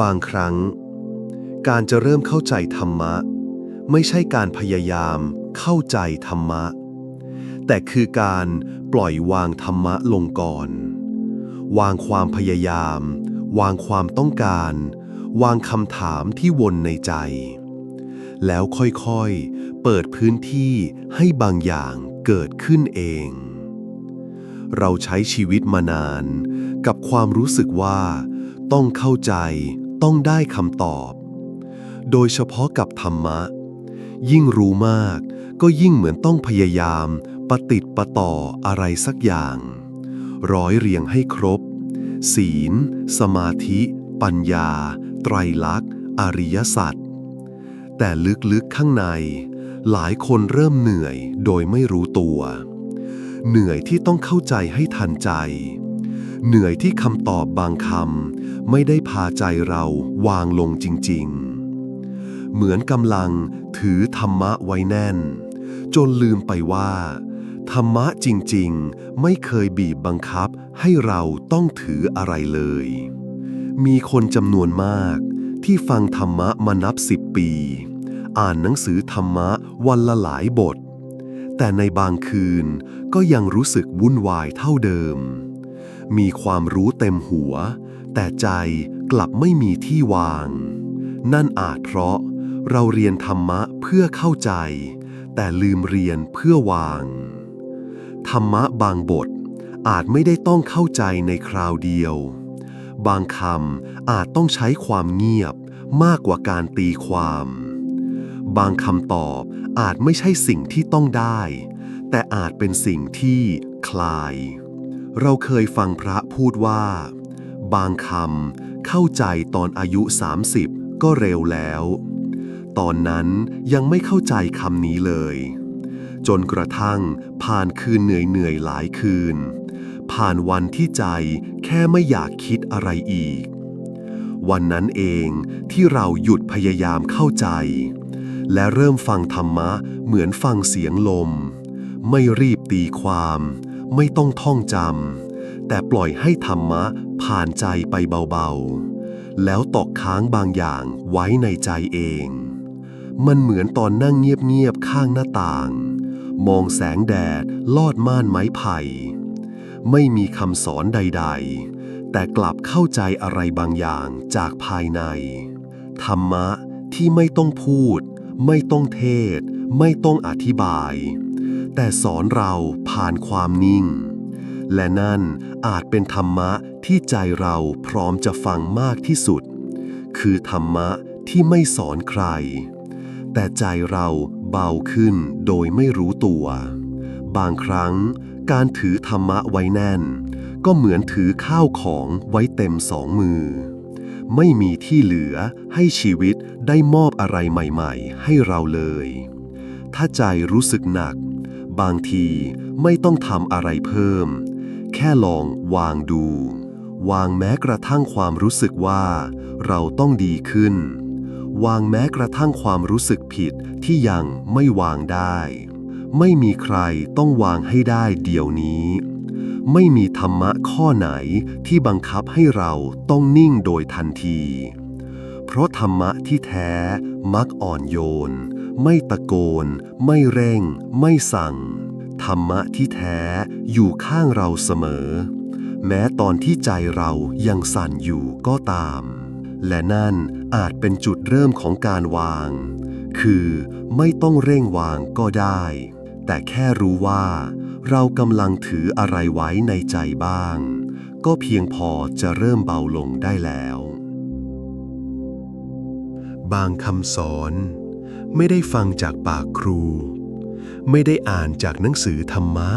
บางครั้ง การจะเริ่มเข้าใจธรรมะ ไม่ใช่การพยายามเข้าใจธรรมะ แต่คือการปล่อยวางธรรมะลงก่อน วางความพยายาม วางความต้องการ วางคำถามที่วนในใจ แล้วค่อยๆ เปิดพื้นที่ให้บางอย่างเกิดขึ้นเองเราใช้ชีวิตมานาน กับความรู้สึกว่า ต้องเข้าใจ ต้องได้คำตอบ โดยเฉพาะกับธรรมะ ยิ่งรู้มาก ก็ยิ่งเหมือนต้องพยายามปะติดปะต่ออะไรสักอย่าง ร้อยเรียงให้ครบ ศีล สมาธิ ปัญญา ไตรลักษณ์ อริยสัจแต่ลึกๆข้างใน หลายคนเริ่มเหนื่อยโดยไม่รู้ตัว เหนื่อยที่ต้องเข้าใจให้ทันใจ เหนื่อยที่คำตอบบางคำไม่ได้พาใจเราวางลงจริงๆ เหมือนกำลังถือธรรมะไว้แน่น จนลืมไปว่า ธรรมะจริงๆ ไม่เคยบีบบังคับให้เราต้องถืออะไรเลย มีคนจำนวนมากที่ฟังธรรมะมานับสิบปี อ่านหนังสือธรรมะวันละหลายบท แต่ในบางคืนก็ยังรู้สึกวุ่นวายเท่าเดิม มีความรู้เต็มหัว แต่ใจกลับไม่มีที่วาง นั่นอาจเพราะเราเรียนธรรมะเพื่อเข้าใจ แต่ลืมเรียนเพื่อวาง ธรรมะบางบทอาจไม่ได้ต้องเข้าใจในคราวเดียว บางคำอาจต้องใช้ความเงียบมากกว่าการตีความ บางคำตอบอาจไม่ใช่สิ่งที่ต้องได้ แต่อาจเป็นสิ่งที่คลาย เราเคยฟังพระพูดว่า บางคำเข้าใจตอนอายุ 30 ก็เร็วแล้ว ตอนนั้นยังไม่เข้าใจคำนี้เลย จนกระทั่งผ่านคืนเหนื่อยๆหลายคืน ผ่านวันที่ใจแค่ไม่อยากคิดอะไรอีก วันนั้นเองที่เราหยุดพยายามเข้าใจ และเริ่มฟังธรรมะเหมือนฟังเสียงลม ไม่รีบตีความ ไม่ต้องท่องจำแต่ปล่อยให้ธรรมะผ่านใจไปเบาๆ แล้วตอกค้างบางอย่างไว้ในใจเอง มันเหมือนตอนนั่งเงียบๆข้างหน้าต่าง มองแสงแดดลอดม่านไม้ไผ่ ไม่มีคำสอนใดๆ แต่กลับเข้าใจอะไรบางอย่างจากภายใน ธรรมะที่ไม่ต้องพูด ไม่ต้องเทศ ไม่ต้องอธิบาย แต่สอนเราผ่านความนิ่ง และนั่นอาจเป็นธรรมะที่ใจเราพร้อมจะฟังมากที่สุด คือธรรมะที่ไม่สอนใคร แต่ใจเราเบาขึ้นโดยไม่รู้ตัว บางครั้งการถือธรรมะไว้แน่น ก็เหมือนถือข้าวของไว้เต็มสองมือ ไม่มีที่เหลือให้ชีวิตได้มอบอะไรใหม่ ๆ ให้เราเลย ถ้าใจรู้สึกหนัก บางทีไม่ต้องทำอะไรเพิ่ม แค่ลองวางดู วางแม้กระทั่งความรู้สึกว่า เราต้องดีขึ้น วางแม้กระทั่งความรู้สึกผิดที่ยังไม่วางได้ ไม่มีใครต้องวางให้ได้เดี๋ยวนี้ ไม่มีธรรมะข้อไหนที่บังคับให้เราต้องนิ่งโดยทันที เพราะธรรมะที่แท้มักอ่อนโยน ไม่ตะโกน ไม่เร่ง ไม่สั่ง ธรรมะที่แท้อยู่ข้างเราเสมอ แม้ตอนที่ใจเรายังสั่นอยู่ก็ตาม และนั่นอาจเป็นจุดเริ่มของการวาง คือไม่ต้องเร่งวางก็ได้ แต่แค่รู้ว่า เรากำลังถืออะไรไว้ในใจบ้าง ก็เพียงพอจะเริ่มเบาลงได้แล้ว บางคำสอน ไม่ได้ฟังจากปากครู ไม่ได้อ่านจากหนังสือธรรมะ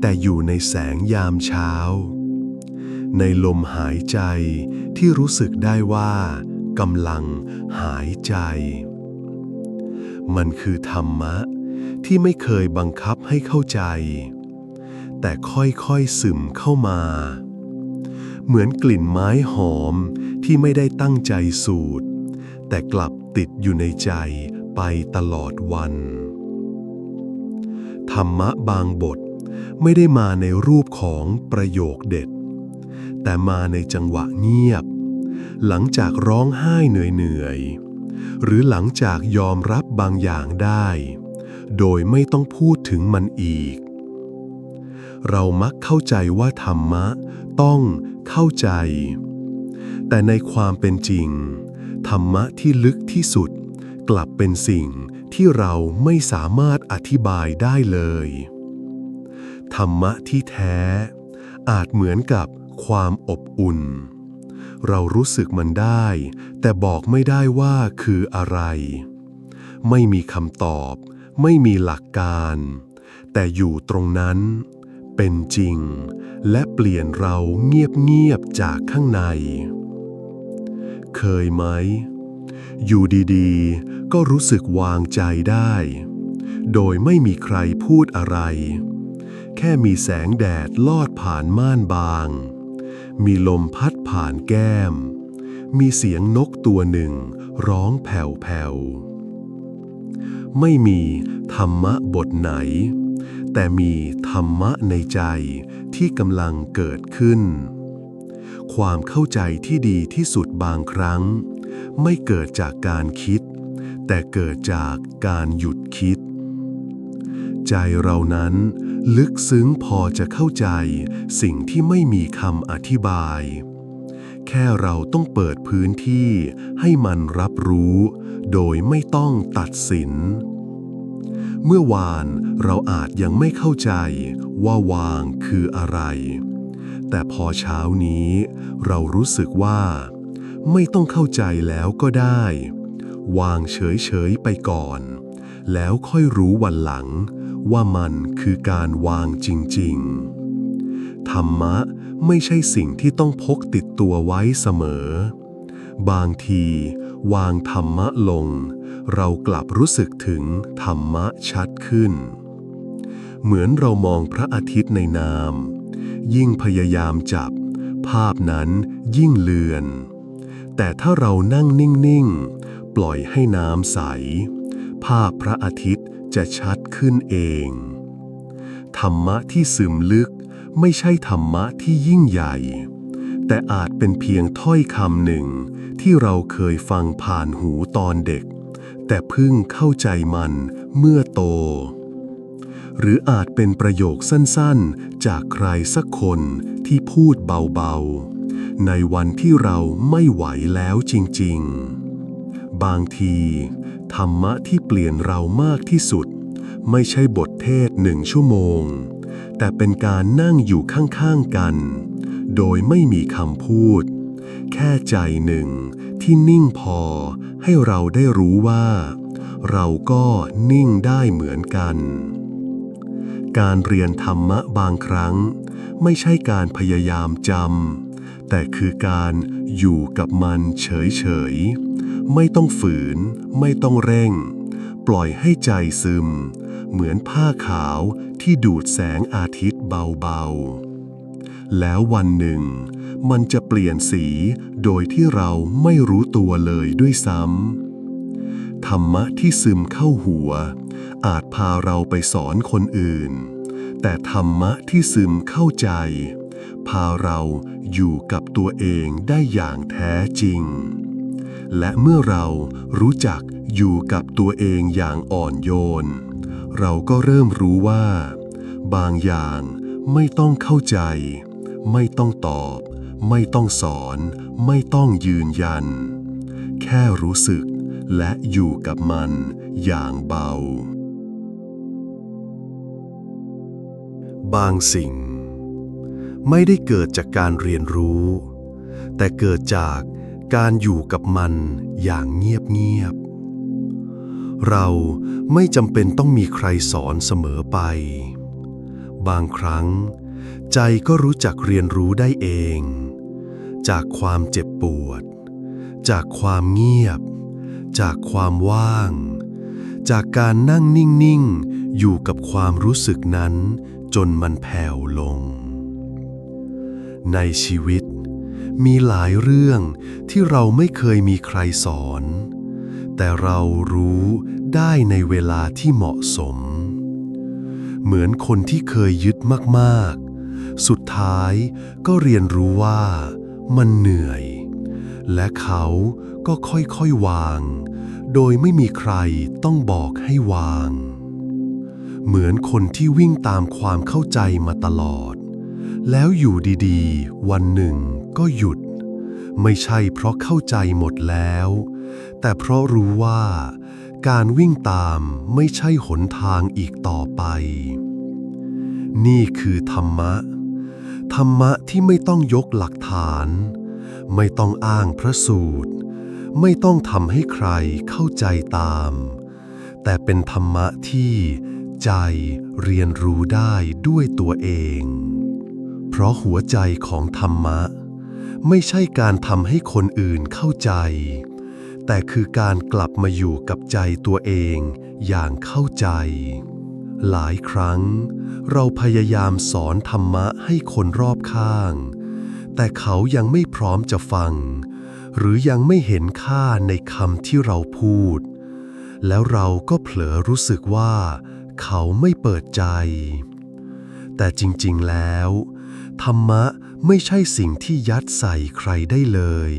แต่อยู่ในแสงยามเช้า ในลมหายใจที่รู้สึกได้ว่ากำลังหายใจ มันคือธรรมะที่ไม่เคยบังคับให้เข้าใจ แต่ค่อยๆซึมเข้ามา เหมือนกลิ่นไม้หอมที่ไม่ได้ตั้งใจสูดแต่กลับ ติดอยู่ในใจไปตลอดวัน ธรรมะบางบทไม่ได้มาในรูปของประโยคเด็ด แต่มาในจังหวะเงียบ หลังจากร้องไห้เหนื่อยๆ หรือหลังจากยอมรับบางอย่างได้ โดยไม่ต้องพูดถึงมันอีก เรามักเข้าใจว่าธรรมะต้องเข้าใจ แต่ในความเป็นจริง ธรรมะที่ลึกที่สุด กลับเป็นสิ่งที่เราไม่สามารถอธิบายได้เลย ธรรมะที่แท้ อาจเหมือนกับความอบอุ่น เรารู้สึกมันได้ แต่บอกไม่ได้ว่าคืออะไร ไม่มีคำตอบ ไม่มีหลักการ แต่อยู่ตรงนั้น เป็นจริง และเปลี่ยนเราเงียบๆจากข้างใน เคยไหม อยู่ดีๆ ก็รู้สึกวางใจได้ โดยไม่มีใครพูดอะไร แค่มีแสงแดดลอดผ่านม่านบาง มีลมพัดผ่านแก้ม มีเสียงนกตัวหนึ่งร้องแผ่วๆ ไม่มีธรรมะบทไหน แต่มีธรรมะในใจที่กำลังเกิดขึ้น ความเข้าใจที่ดีที่สุดบางครั้ง ไม่เกิดจากการคิด แต่เกิดจากการหยุดคิด ใจเรานั้นลึกซึ้งพอจะเข้าใจสิ่งที่ไม่มีคำอธิบาย แค่เราต้องเปิดพื้นที่ให้มันรับรู้ โดยไม่ต้องตัดสิน เมื่อวานเราอาจยังไม่เข้าใจว่าวางคืออะไร แต่พอเช้านี้ เรารู้สึกว่า ไม่ต้องเข้าใจแล้วก็ได้ วางเฉยๆไปก่อน แล้วค่อยรู้วันหลัง ว่ามันคือการวางจริงๆ ธรรมะไม่ใช่สิ่งที่ต้องพกติดตัวไว้เสมอ บางที วางธรรมะลง เรากลับรู้สึกถึงธรรมะชัดขึ้น เหมือนเรามองพระอาทิตย์ในน้ำ ยิ่งพยายามจับ ภาพนั้นยิ่งเลือน แต่ถ้าเรานั่งนิ่ง ๆ ปล่อยให้น้ำใส ภาพพระอาทิตย์จะชัดขึ้นเอง ธรรมะที่ซึมลึกไม่ใช่ธรรมะที่ยิ่งใหญ่ แต่อาจเป็นเพียงถ้อยคำหนึ่ง ที่เราเคยฟังผ่านหูตอนเด็ก แต่เพิ่งเข้าใจมันเมื่อโต หรืออาจเป็นประโยคสั้นๆ จากใครสักคนที่พูดเบาๆ ในวันที่เราไม่ไหวแล้วจริงๆ บางที ธรรมะที่เปลี่ยนเรามากที่สุด ไม่ใช่บทเทศหนึ่งชั่วโมง แต่เป็นการนั่งอยู่ข้างๆกัน โดยไม่มีคำพูด แค่ใจหนึ่งที่นิ่งพอให้เราได้รู้ว่า เราก็นิ่งได้เหมือนกัน การเรียนธรรมะบางครั้ง ไม่ใช่การพยายามจำแต่คือการอยู่กับมันเฉยๆ ไม่ต้องฝืน ไม่ต้องเร่ง ปล่อยให้ใจซึม เหมือนผ้าขาวที่ดูดแสงอาทิตย์เบาๆ แล้ววันหนึ่ง มันจะเปลี่ยนสีโดยที่เราไม่รู้ตัวเลยด้วยซ้ำ ธรรมะที่ซึมเข้าหัว อาจพาเราไปสอนคนอื่น แต่ธรรมะที่ซึมเข้าใจ พาเราอยู่กับตัวเองได้อย่างแท้จริง และเมื่อเรารู้จักอยู่กับตัวเองอย่างอ่อนโยน เราก็เริ่มรู้ว่า บางอย่างไม่ต้องเข้าใจ ไม่ต้องตอบ ไม่ต้องสอน ไม่ต้องยืนยัน แค่รู้สึก และอยู่กับมันอย่างเบา บางสิ่ง ไม่ได้เกิดจากการเรียนรู้ แต่เกิดจากการอยู่กับมันอย่างเงียบๆ เราไม่จำเป็นต้องมีใครสอนเสมอไป บางครั้ง ใจก็รู้จักเรียนรู้ได้เอง จากความเจ็บปวด จากความเงียบ จากความว่าง จากการนั่งนิ่ง ๆ อยู่กับความรู้สึกนั้น จนมันแผ่วลง ในชีวิต มีหลายเรื่องที่เราไม่เคยมีใครสอน แต่เรารู้ได้ในเวลาที่เหมาะสม เหมือนคนที่เคยยึดมาก ๆ สุดท้ายก็เรียนรู้ว่ามันเหนื่อย และเขาก็ค่อยๆวาง โดยไม่มีใครต้องบอกให้วาง เหมือนคนที่วิ่งตามความเข้าใจมาตลอด แล้วอยู่ดีๆ วันหนึ่งก็หยุด ไม่ใช่เพราะเข้าใจหมดแล้ว แต่เพราะรู้ว่าการวิ่งตามไม่ใช่หนทางอีกต่อไป นี่คือธรรมะ ธรรมะที่ไม่ต้องยกหลักฐาน ไม่ต้องอ้างพระสูตร ไม่ต้องทำให้ใครเข้าใจตาม แต่เป็นธรรมะที่ใจเรียนรู้ได้ด้วยตัวเอง เพราะหัวใจของธรรมะ ไม่ใช่การทำให้คนอื่นเข้าใจ แต่คือการกลับมาอยู่กับใจตัวเองอย่างเข้าใจ หลายครั้ง เราพยายามสอนธรรมะให้คนรอบข้าง แต่เขายังไม่พร้อมจะฟัง หรือยังไม่เห็นค่าในคำที่เราพูด แล้วเราก็เผลอรู้สึกว่า เขาไม่เปิดใจ แต่จริงๆแล้ว ธรรมะไม่ใช่สิ่งที่ยัดใส่ใครได้เลย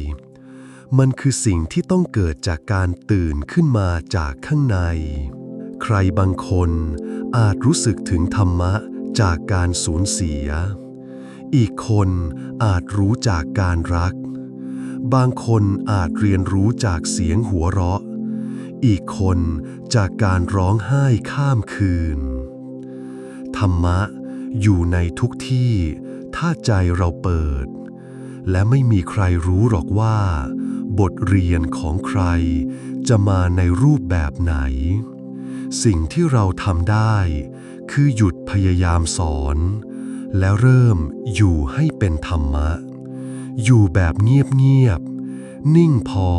มันคือสิ่งที่ต้องเกิดจากการตื่นขึ้นมาจากข้างใน ใครบางคนอาจรู้สึกถึงธรรมะจากการสูญเสีย อีกคนอาจรู้จากการรัก บางคนอาจเรียนรู้จากเสียงหัวเราะ อีกคนจากการร้องไห้ข้ามคืน ธรรมะอยู่ในทุกที่ถ้าใจเราเปิด และไม่มีใครรู้หรอกว่า บทเรียนของใครจะมาในรูปแบบไหน สิ่งที่เราทำได้ คือหยุดพยายามสอน แล้วเริ่มอยู่ให้เป็นธรรมะ อยู่แบบเงียบๆ นิ่งพอ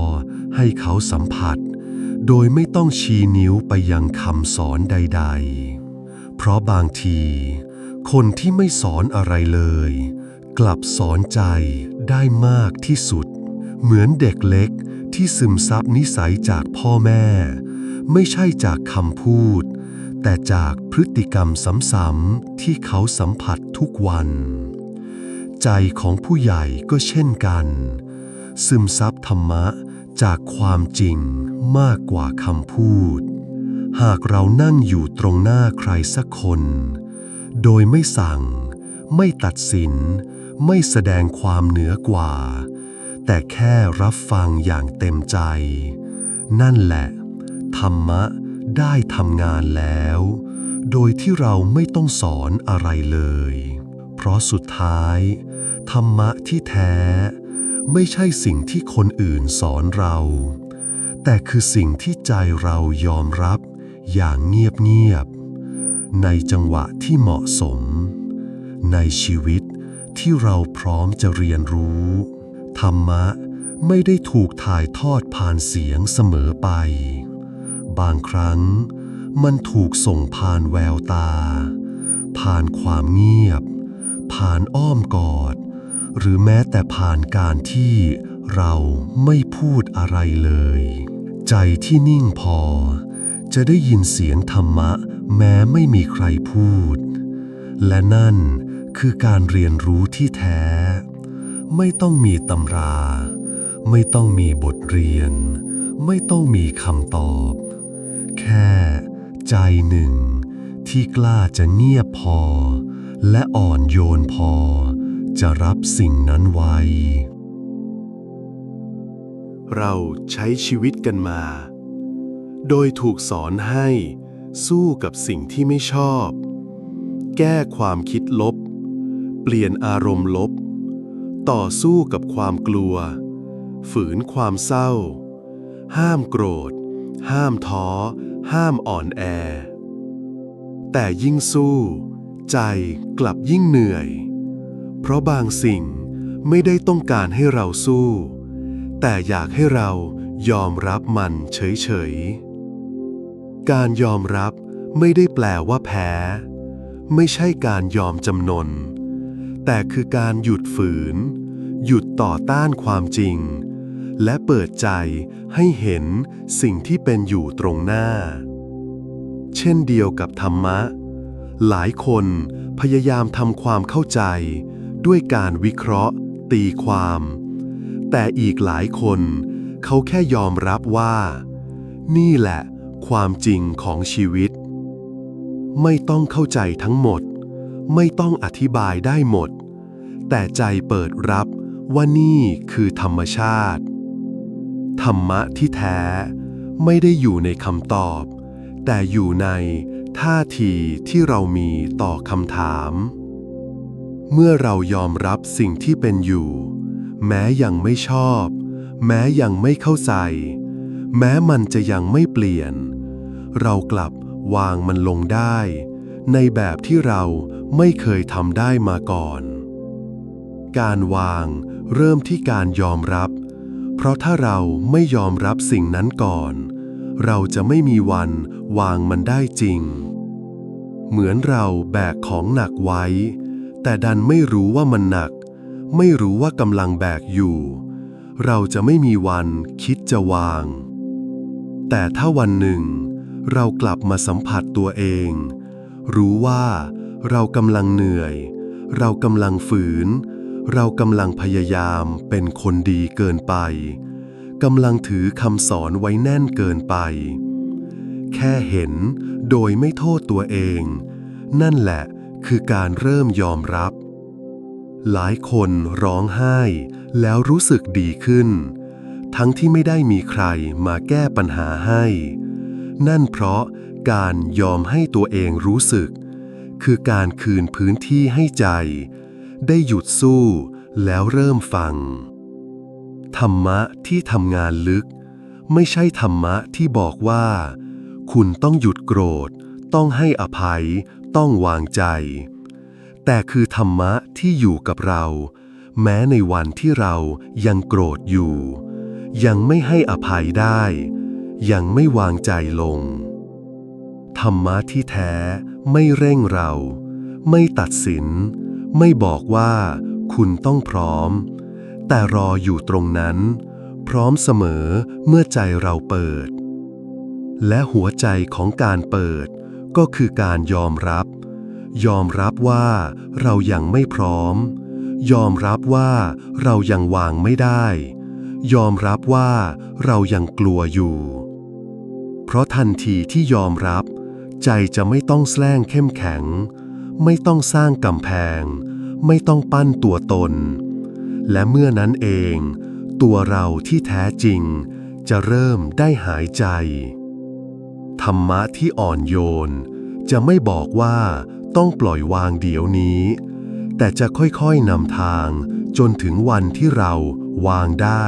ให้เขาสัมผัส โดยไม่ต้องชี้นิ้วไปยังคำสอนใดๆ เพราะบางที คนที่ไม่สอนอะไรเลย กลับสอนใจได้มากที่สุด เหมือนเด็กเล็กที่ซึมซับนิสัยจากพ่อแม่ ไม่ใช่จากคำพูด แต่จากพฤติกรรมซ้ำๆที่เขาสัมผัสทุกวัน ใจของผู้ใหญ่ก็เช่นกัน ซึมซับธรรมะจากความจริงมากกว่าคำพูด หากเรานั่งอยู่ตรงหน้าใครสักคน โดยไม่สั่ง ไม่ตัดสิน ไม่แสดงความเหนือกว่า แต่แค่รับฟังอย่างเต็มใจ นั่นแหละ ธรรมะ ได้ทำงานแล้ว โดยที่เราไม่ต้องสอนอะไรเลย เพราะสุดท้าย ธรรมะที่แท้ ไม่ใช่สิ่งที่คนอื่นสอนเรา แต่คือสิ่งที่ใจเรายอมรับอย่างเงียบๆในจังหวะที่เหมาะสม ในชีวิตที่เราพร้อมจะเรียนรู้ ธรรมะไม่ได้ถูกถ่ายทอดผ่านเสียงเสมอไป บางครั้ง มันถูกส่งผ่านแววตา ผ่านความเงียบ ผ่านอ้อมกอด หรือแม้แต่ผ่านการที่เราไม่พูดอะไรเลย ใจที่นิ่งพอ จะได้ยินเสียงธรรมะ แม้ไม่มีใครพูด และนั่นคือการเรียนรู้ที่แท้ ไม่ต้องมีตำรา ไม่ต้องมีบทเรียน ไม่ต้องมีคำตอบ แค่ ใจหนึ่ง ที่กล้าจะเงียบพอ และอ่อนโยนพอ จะรับสิ่งนั้นไว้ เราใช้ชีวิตกันมา โดยถูกสอนให้สู้กับสิ่งที่ไม่ชอบ แก้ความคิดลบ เปลี่ยนอารมณ์ลบ ต่อสู้กับความกลัว ฝืนความเศร้า ห้ามโกรธ ห้ามท้อ ห้ามอ่อนแอ แต่ยิ่งสู้ ใจกลับยิ่งเหนื่อย เพราะบางสิ่งไม่ได้ต้องการให้เราสู้ แต่อยากให้เรายอมรับมันเฉยๆ การยอมรับไม่ได้แปลว่าแพ้ ไม่ใช่การยอมจำนน แต่คือการหยุดฝืน หยุดต่อต้านความจริง และเปิดใจให้เห็นสิ่งที่เป็นอยู่ตรงหน้า เช่นเดียวกับธรรมะ หลายคนพยายามทำความเข้าใจ ด้วยการวิเคราะห์ ตีความ แต่อีกหลายคนเขาแค่ยอมรับว่า นี่แหละ ความจริงของชีวิต ไม่ต้องเข้าใจทั้งหมด ไม่ต้องอธิบายได้หมด แต่ใจเปิดรับว่านี่คือธรรมชาติ ธรรมะที่แท้ ไม่ได้อยู่ในคำตอบ แต่อยู่ในท่าทีที่เรามีต่อคำถาม เมื่อเรายอมรับสิ่งที่เป็นอยู่ แม้ยังไม่ชอบ แม้ยังไม่เข้าใจ แม้มันจะยังไม่เปลี่ยน เรากลับวางมันลงได้ ในแบบที่เราไม่เคยทำได้มาก่อน การวางเริ่มที่การยอมรับ เพราะถ้าเราไม่ยอมรับสิ่งนั้นก่อน เราจะไม่มีวันวางมันได้จริง เหมือนเราแบกของหนักไว้ แต่ดันไม่รู้ว่ามันหนัก ไม่รู้ว่ากำลังแบกอยู่ เราจะไม่มีวันคิดจะวาง แต่ถ้าวันหนึ่ง เรากลับมาสัมผัสตัวเอง รู้ว่าเรากำลังเหนื่อย เรากำลังฝืน เรากำลังพยายามเป็นคนดีเกินไป กำลังถือคำสอนไว้แน่นเกินไป แค่เห็นโดยไม่โทษตัวเอง นั่นแหละคือการเริ่มยอมรับ หลายคนร้องไห้แล้วรู้สึกดีขึ้น ทั้งที่ไม่ได้มีใครมาแก้ปัญหาให้ นั่นเพราะการยอมให้ตัวเองรู้สึก คือการคืนพื้นที่ให้ใจ ได้หยุดสู้ แล้วเริ่มฟัง ธรรมะที่ทำงานลึก ไม่ใช่ธรรมะที่บอกว่า คุณต้องหยุดโกรธ ต้องให้อภัย ต้องวางใจ แต่คือธรรมะที่อยู่กับเรา แม้ในวันที่เรายังโกรธอยู่ ยังไม่ให้อภัยได้ ยังไม่วางใจลง ธรรมะที่แท้ไม่เร่งเรา ไม่ตัดสิน ไม่บอกว่าคุณต้องพร้อม แต่รออยู่ตรงนั้น พร้อมเสมอเมื่อใจเราเปิด และหัวใจของการเปิด ก็คือการยอมรับ ยอมรับว่าเรายังไม่พร้อม ยอมรับว่าเรายังวางไม่ได้ ยอมรับว่าเรายังกลัวอยู่ เพราะทันทีที่ยอมรับ ใจจะไม่ต้องแสร้งเข้มแข็ง ไม่ต้องสร้างกำแพง ไม่ต้องปั้นตัวตน และเมื่อนั้นเอง ตัวเราที่แท้จริง จะเริ่มได้หายใจ ธรรมะที่อ่อนโยน จะไม่บอกว่าต้องปล่อยวางเดี๋ยวนี้ แต่จะค่อยๆนำทางจนถึงวันที่เราวางได้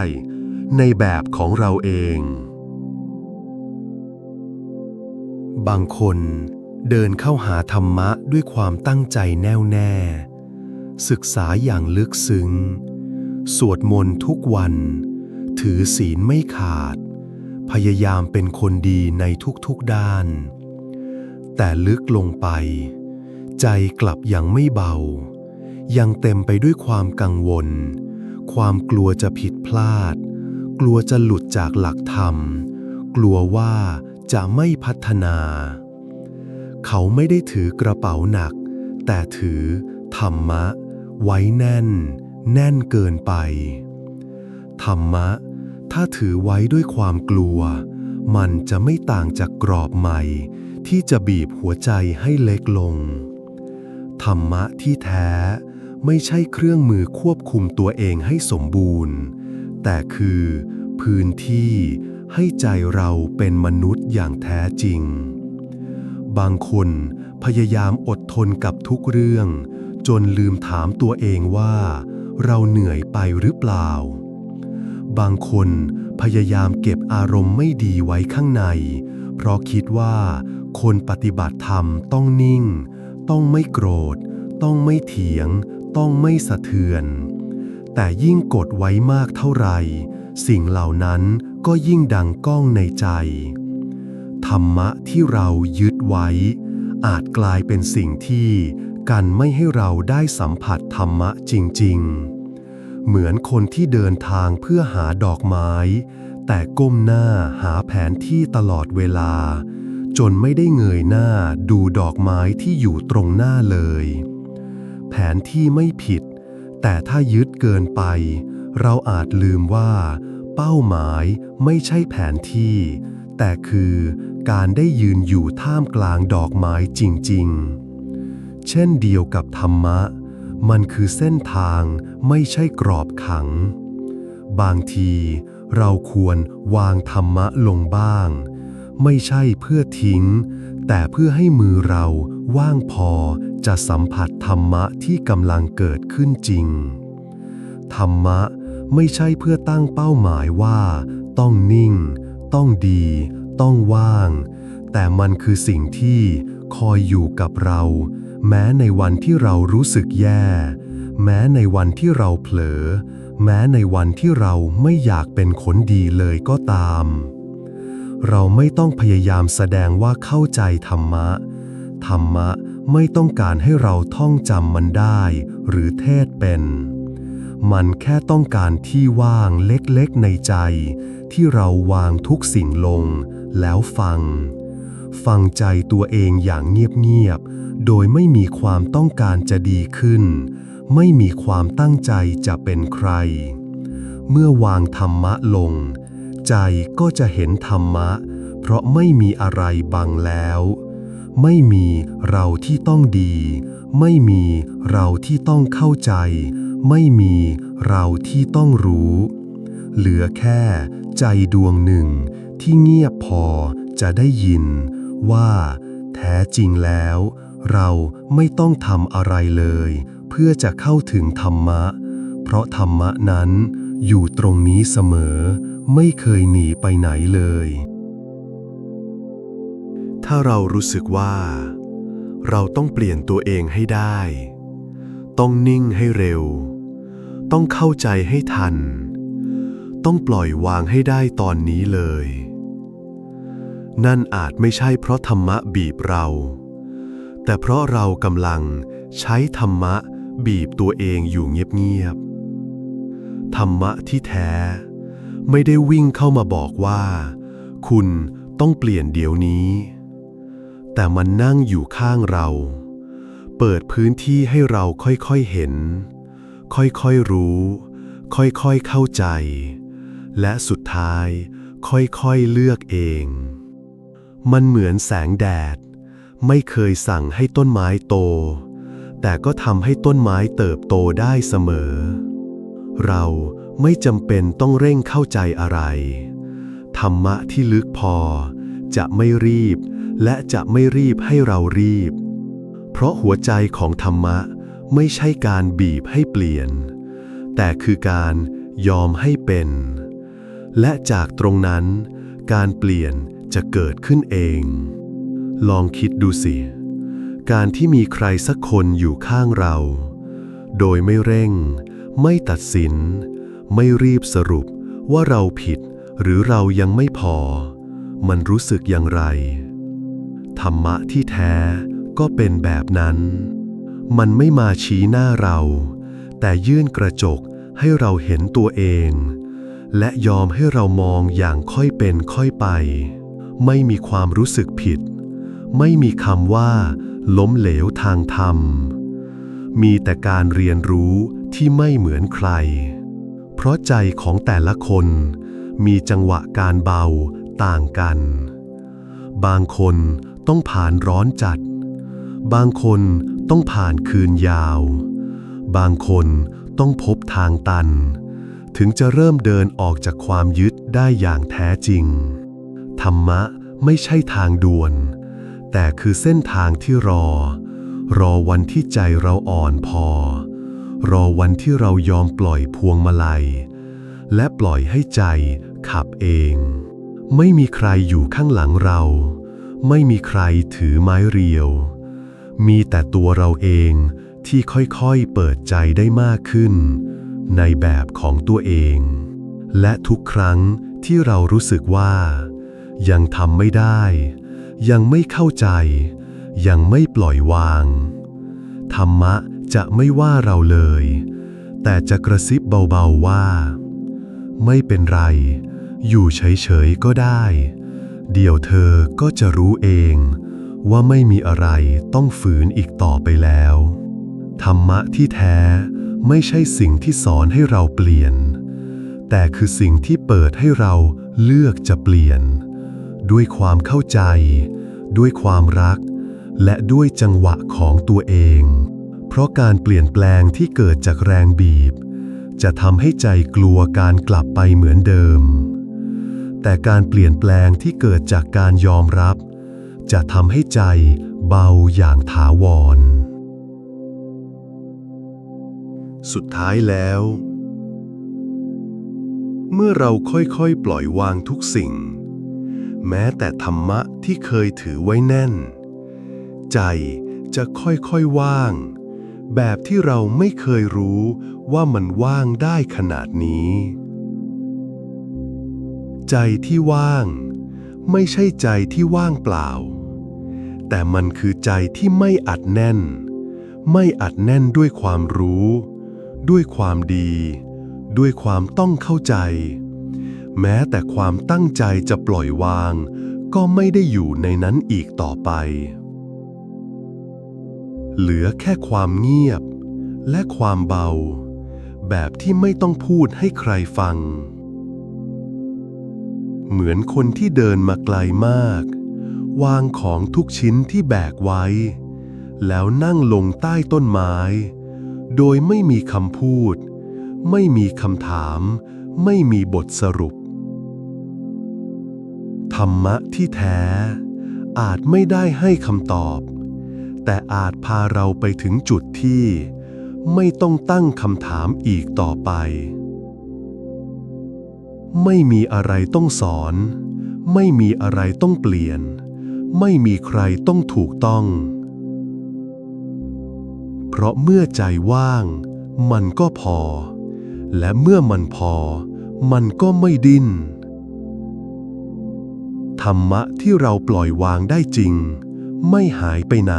ในแบบของเราเอง บางคน เดินเข้าหาธรรมะด้วยความตั้งใจแน่วแน่ ศึกษาอย่างลึกซึ้ง สวดมนต์ทุกวัน ถือศีลไม่ขาด พยายามเป็นคนดีในทุกๆด้าน แต่ลึกลงไป ใจกลับยังไม่เบา ยังเต็มไปด้วยความกังวล ความกลัวจะผิดพลาด กลัวจะหลุดจากหลักธรรม กลัวว่าจะไม่พัฒนา เขาไม่ได้ถือกระเป๋าหนัก แต่ถือธรรมะ ไว้แน่น แน่นเกินไป ธรรมะ ถ้าถือไว้ด้วยความกลัว มันจะไม่ต่างจากกรอบใหม่ ที่จะบีบหัวใจให้เล็กลง ธรรมะที่แท้ไม่ใช่เครื่องมือควบคุมตัวเองให้สมบูรณ์ แต่คือพื้นที่ให้ใจเราเป็นมนุษย์อย่างแท้จริง บางคนพยายามอดทนกับทุกเรื่อง จนลืมถามตัวเองว่า เราเหนื่อยไปหรือเปล่า บางคนพยายามเก็บอารมณ์ไม่ดีไว้ข้างใน เพราะคิดว่า คนปฏิบัติธรรมต้องนิ่ง ต้องไม่โกรธ ต้องไม่เถียง ต้องไม่สะเทือน แต่ยิ่งกดไว้มากเท่าไหร่ สิ่งเหล่านั้นก็ยิ่งดังก้องในใจ ธรรมะที่เรายึดไว้ อาจกลายเป็นสิ่งที่กันไม่ให้เราได้สัมผัสธรรมะจริง ๆ เหมือนคนที่เดินทางเพื่อหาดอกไม้ แต่ก้มหน้าหาแผนที่ตลอดเวลา จนไม่ได้เงยหน้าดูดอกไม้ที่อยู่ตรงหน้าเลย แผนที่ไม่ผิด แต่ถ้ายึดเกินไป เราอาจลืมว่า เป้าหมายไม่ใช่แผนที่ แต่คือ การได้ยืนอยู่ท่ามกลางดอกไม้จริง ๆ เช่นเดียวกับธรรมะ มันคือเส้นทางไม่ใช่กรอบขัง บางทีเราควรวางธรรมะลงบ้าง ไม่ใช่เพื่อทิ้ง แต่เพื่อให้มือเราว่างพอจะสัมผัสธรรมะที่กำลังเกิดขึ้นจริง ธรรมะไม่ใช่เพื่อตั้งเป้าหมายว่า ต้องนิ่ง ต้องดี ต้องว่าง แต่มันคือสิ่งที่คอยอยู่กับเรา แม้ในวันที่เรารู้สึกแย่ แม้ในวันที่เราเผลอ แม้ในวันที่เราไม่อยากเป็นคนดีเลยก็ตาม เราไม่ต้องพยายามแสดงว่าเข้าใจธรรมะ ธรรมะไม่ต้องการให้เราท่องจำมันได้ หรือเทศเป็น มันแค่ต้องการที่ว่างเล็กๆในใจ ที่เราวางทุกสิ่งลง แล้วฟัง ฟังใจตัวเองอย่างเงียบๆ โดยไม่มีความต้องการจะดีขึ้น ไม่มีความตั้งใจจะเป็นใคร เมื่อวางธรรมะลง ใจก็จะเห็นธรรมะ เพราะไม่มีอะไรบังแล้ว ไม่มีเราที่ต้องดี ไม่มีเราที่ต้องเข้าใจ ไม่มีเราที่ต้องรู้ เหลือแค่ใจดวงหนึ่ง ที่เงียบพอจะได้ยิน ว่า แท้จริงแล้ว เราไม่ต้องทำอะไรเลย เพื่อจะเข้าถึงธรรมะ เพราะธรรมะนั้น อยู่ตรงนี้เสมอ ไม่เคยหนีไปไหนเลย ถ้าเรารู้สึกว่า เราต้องเปลี่ยนตัวเองให้ได้ ต้องนิ่งให้เร็ว ต้องเข้าใจให้ทัน ต้องปล่อยวางให้ได้ตอนนี้เลย นั่นอาจไม่ใช่เพราะธรรมะบีบเรา แต่เพราะเรากำลังใช้ธรรมะบีบตัวเองอยู่เงียบๆ ธรรมะที่แท้ ไม่ได้วิ่งเข้ามาบอกว่า คุณต้องเปลี่ยนเดี๋ยวนี้ แต่มันนั่งอยู่ข้างเรา เปิดพื้นที่ให้เราค่อยๆเห็น ค่อยๆรู้ ค่อยๆเข้าใจ และสุดท้ายค่อยๆเลือกเอง มันเหมือนแสงแดด ไม่เคยสั่งให้ต้นไม้โต แต่ก็ทำให้ต้นไม้เติบโตได้เสมอ เราไม่จำเป็นต้องเร่งเข้าใจอะไร ธรรมะที่ลึกพอ จะไม่รีบ และจะไม่รีบให้เรารีบ เพราะหัวใจของธรรมะไม่ใช่การบีบให้เปลี่ยน แต่คือการยอมให้เป็น และจากตรงนั้น การเปลี่ยน จะเกิดขึ้นเอง ลองคิดดูสิ การที่มีใครสักคนอยู่ข้างเรา โดยไม่เร่ง ไม่ตัดสิน ไม่รีบสรุปว่าเราผิดหรือเรายังไม่พอ มันรู้สึกอย่างไร ธรรมะที่แท้ก็เป็นแบบนั้น มันไม่มาชี้หน้าเรา แต่ยื่นกระจกให้เราเห็นตัวเอง และยอมให้เรามองอย่างค่อยเป็นค่อยไป ไม่มีความรู้สึกผิด ไม่มีคำว่า ล้มเหลวทางธรรม มีแต่การเรียนรู้ที่ไม่เหมือนใคร เพราะใจของแต่ละคน มีจังหวะการเบาต่างกัน บางคนต้องผ่านร้อนจัด บางคนต้องผ่านคืนยาว บางคนต้องพบทางตัน ถึงจะเริ่มเดินออกจากความยึดได้อย่างแท้จริง ธรรมะไม่ใช่ทางด่วน แต่คือเส้นทางที่รอ รอวันที่ใจเราอ่อนพอ รอวันที่เรายอมปล่อยพวงมาลัย และปล่อยให้ใจขับเอง ไม่มีใครอยู่ข้างหลังเรา ไม่มีใครถือไม้เรียว มีแต่ตัวเราเองที่ค่อยๆเปิดใจได้มากขึ้น ในแบบของตัวเอง และทุกครั้งที่เรารู้สึกว่า ยังทำไม่ได้ ยังไม่เข้าใจ ยังไม่ปล่อยวาง ธรรมะจะไม่ว่าเราเลย แต่จะกระซิบเบาๆว่า ไม่เป็นไร อยู่เฉยๆก็ได้ เดี๋ยวเธอก็จะรู้เอง ว่าไม่มีอะไรต้องฝืนอีกต่อไปแล้ว ธรรมะที่แท้ไม่ใช่สิ่งที่สอนให้เราเปลี่ยน แต่คือสิ่งที่เปิดให้เราเลือกจะเปลี่ยน ด้วยความเข้าใจ ด้วยความรัก และด้วยจังหวะของตัวเอง เพราะการเปลี่ยนแปลงที่เกิดจากแรงบีบ จะทำให้ใจกลัวการกลับไปเหมือนเดิม แต่การเปลี่ยนแปลงที่เกิดจากการยอมรับ จะทำให้ใจเบาอย่างถาวร สุดท้ายแล้ว เมื่อเราค่อยๆ ปล่อยวางทุกสิ่ง แม้แต่ธรรมะที่เคยถือไว้แน่น ใจจะค่อยๆว่าง แบบที่เราไม่เคยรู้ว่ามันว่างได้ขนาดนี้ ใจที่ว่าง ไม่ใช่ใจที่ว่างเปล่า แต่มันคือใจที่ไม่อัดแน่น ไม่อัดแน่นด้วยความรู้ ด้วยความดี ด้วยความต้องเข้าใจ แม้แต่ความตั้งใจจะปล่อยวาง ก็ไม่ได้อยู่ในนั้นอีกต่อไป เหลือแค่ความเงียบ และความเบา แบบที่ไม่ต้องพูดให้ใครฟัง เหมือนคนที่เดินมาไกลมาก วางของทุกชิ้นที่แบกไว้ แล้วนั่งลงใต้ต้นไม้ โดยไม่มีคำพูด ไม่มีคำถามไม่มีบทสรุป ธรรมะที่แท้ อาจไม่ได้ให้คำตอบ แต่อาจพาเราไปถึงจุดที่ ไม่ต้องตั้งคำถามอีกต่อไป ไม่มีอะไรต้องสอน ไม่มีอะไรต้องเปลี่ยน ไม่มีใครต้องถูกต้อง เพราะเมื่อใจว่าง มันก็พอ และเมื่อมันพอ มันก็ไม่ดิ้น ธรรมะที่เราปล่อยวางได้จริง ไม่หายไปไหน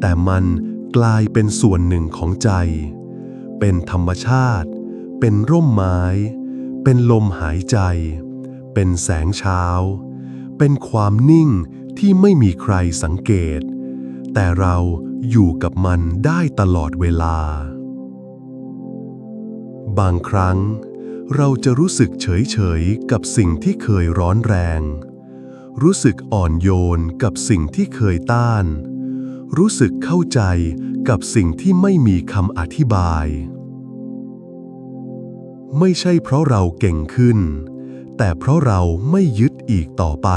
แต่มันกลายเป็นส่วนหนึ่งของใจ เป็นธรรมชาติ เป็นร่มไม้ เป็นลมหายใจ เป็นแสงเช้า เป็นความนิ่งที่ไม่มีใครสังเกต แต่เราอยู่กับมันได้ตลอดเวลา บางครั้งเราจะรู้สึกเฉยๆกับสิ่งที่เคยร้อนแรง รู้สึกอ่อนโยนกับสิ่งที่เคยต้าน รู้สึกเข้าใจกับสิ่งที่ไม่มีคำอธิบาย ไม่ใช่เพราะเราเก่งขึ้น แต่เพราะเราไม่ยึดอีกต่อไป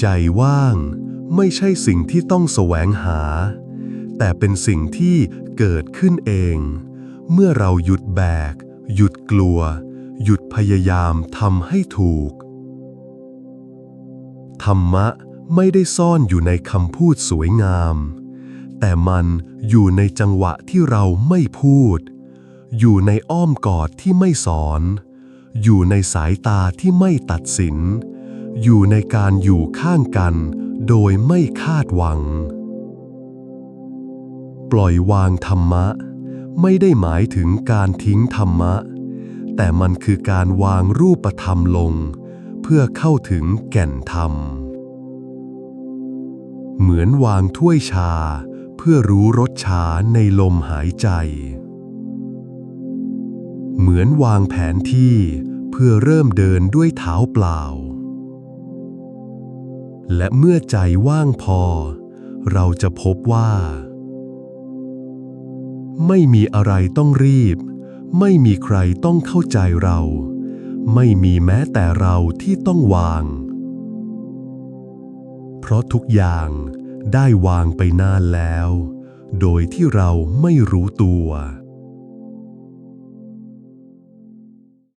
ใจว่างไม่ใช่สิ่งที่ต้องแสวงหา แต่เป็นสิ่งที่เกิดขึ้นเอง เมื่อเราหยุดแบก หยุดกลัว หยุดพยายามทำให้ถูก ธรรมะไม่ได้ซ่อนอยู่ในคำพูดสวยงาม แต่มันอยู่ในจังหวะที่เราไม่พูด อยู่ในอ้อมกอดที่ไม่สอน อยู่ในสายตาที่ไม่ตัดสิน อยู่ในการอยู่ข้างกัน โดยไม่คาดหวัง ปล่อยวางธรรมะ ไม่ได้หมายถึงการทิ้งธรรมะ แต่มันคือการวางรูปธรรมลง พื่อเข้าถึงแก่นธรรม เหมือนวางถ้วยชา เพื่อรู้รสชาในลมหายใจ เหมือนวางแผนที่เพื่อเริ่มเดินด้วยเท้าเปล่า และเมื่อใจว่างพอ เราจะพบว่า ไม่มีอะไรต้องรีบ ไม่มีใครต้องเข้าใจเรา ไม่มีแม้แต่เราที่ต้องวาง เพราะทุกอย่างได้วางไปนานแล้ว โดยที่เราไม่รู้ตัว